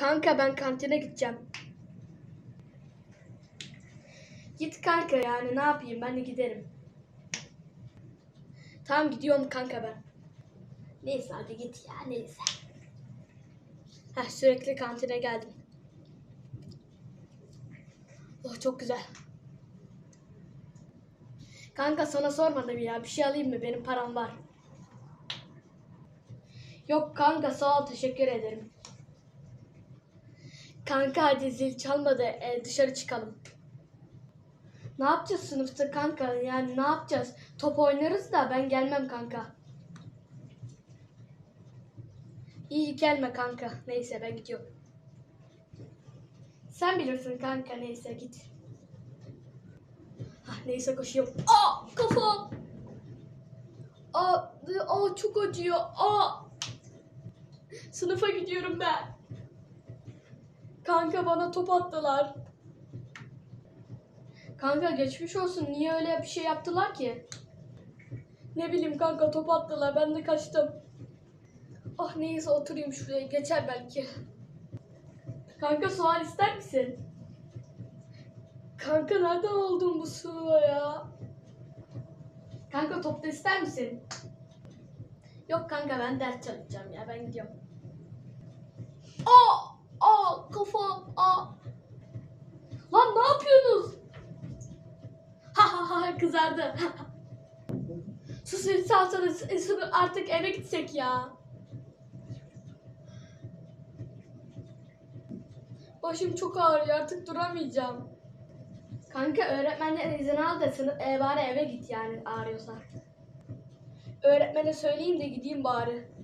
Kanka ben kantine gideceğim. Git kanka yani ne yapayım ben de giderim. Tamam gidiyorum kanka ben. Neyse hadi git ya neyse. Heh, sürekli kantine geldim. Oh çok güzel. Kanka sana sormadım ya bir şey alayım mı benim param var. Yok kanka sağ ol teşekkür ederim. Kanka hadi zil çalmadı e, dışarı çıkalım. Ne yapacağız sınıfta kanka yani ne yapacağız? Top oynarız da ben gelmem kanka. İyi gelme kanka. Neyse ben gidiyorum. Sen bilirsin kanka neyse git. Hah, neyse koşuyorum. Aa kafam. Aa, aa çok acıyor. Aa. Sınıfa gidiyorum ben. Kanka bana top attılar. Kanka geçmiş olsun. Niye öyle bir şey yaptılar ki? Ne bileyim kanka top attılar. Ben de kaçtım. Ah neyse oturayım şuraya. Geçer belki. Kanka sual ister misin? Kanka nereden oldun bu suya ya? Kanka topta ister misin? Yok kanka ben ders çalışacağım ya. Ben gidiyorum. Aa! Aa! Kafam! Aa! Lan ne yapıyorsunuz? Ha ha ha kızardı. Sus salsanız artık eve gitsek ya. Başım çok ağrıyor artık duramayacağım. Kanka öğretmenden izin al da sınıf e, bari eve git yani ağrıyorsa. Öğretmene söyleyeyim de gideyim bari.